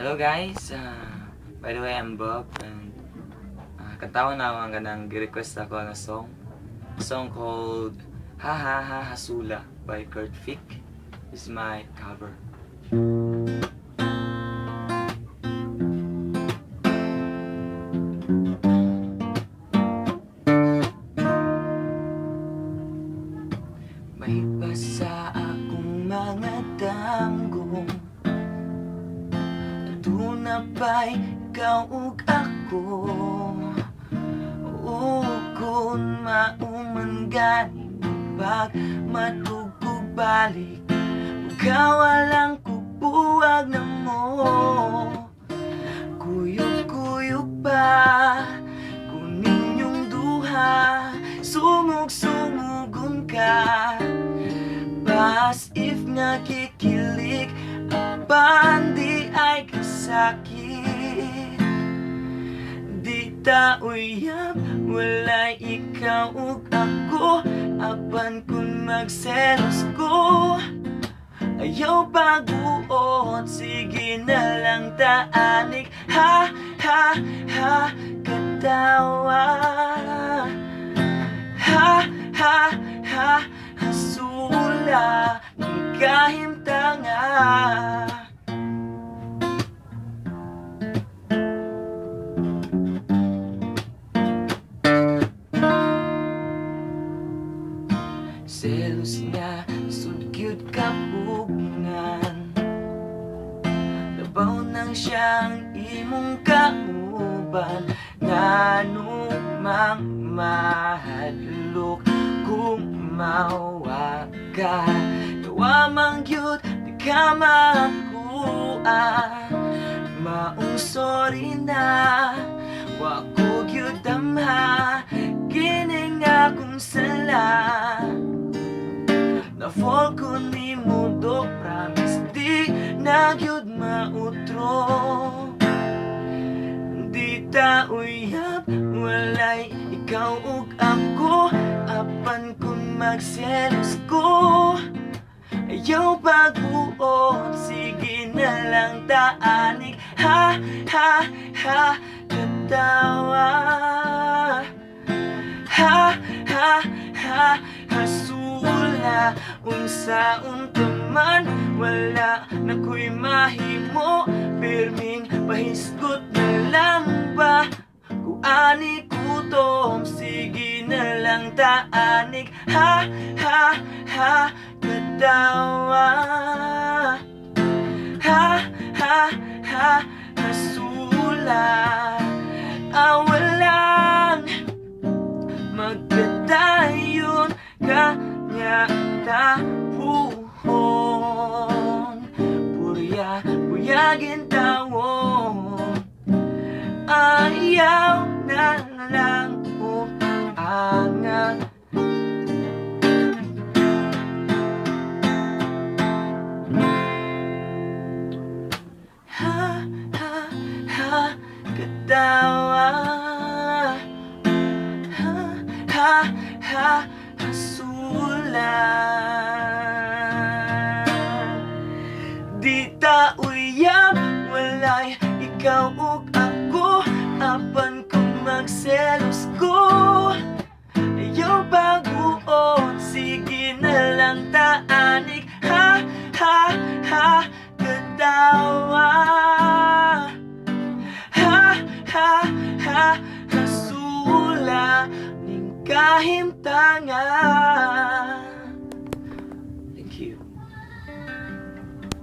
Hello guys, uh, by the way I'm Bob and uh, katawan na ako ang ganang request ako na song. A song called Ha Ha Ha Hasula by Kurt Fick. Is my cover. May basa akong mga danggong Aduna ba'y ikaw ug ako. Ukon mauman gani Pag matugog balik. Ikaw alang kubuwag na mo. Kuyog-kuyog pa Kung ninyong duha. Sumug-sumugon ka. Pas if nga kikilik Ang bandi ay kasakit Di ta uyab Walay ikaw ug ako. Apan kung magselos ko. Ayaw baguot Sige na lang taanik. Ha, ha, ha Katawa. Ha, ha, ha Hasula Ng kahimtanga Nang siyang imong kauban Nga numang mahadlok Kung mawa ka Tawa mang yun Di ka makuha. Maong sorry na Wa ko gyud damha. Kini nga kung sala. Na fall ko ni mundo na gyud mautro Di ta uyab Walay ikaw ug ako Apan kung magselos ko Ayaw pag-uot Sige na lang taanik Ha, ha, ha Katawa Ha, ha, ha Hasula Unsa unta man Wala na ko'y mahimo. Pirming pahisgot na lang ba? Kuani kutom Sige na lang taanik Ha, ha, ha Katawa. Ha, ha, ha Kanya tapuhon Purya, puyagin tawon Ayaw na lang umangat. Ha, ha, ha, katawa Ha, ha, ha, hasula Di ikaw ug ako Apan kung magselos ko. Ayaw baguot, sige na lang taanik Ha, ha, ha, katawa Ha, ha, ha, hasula Ning kahimtanga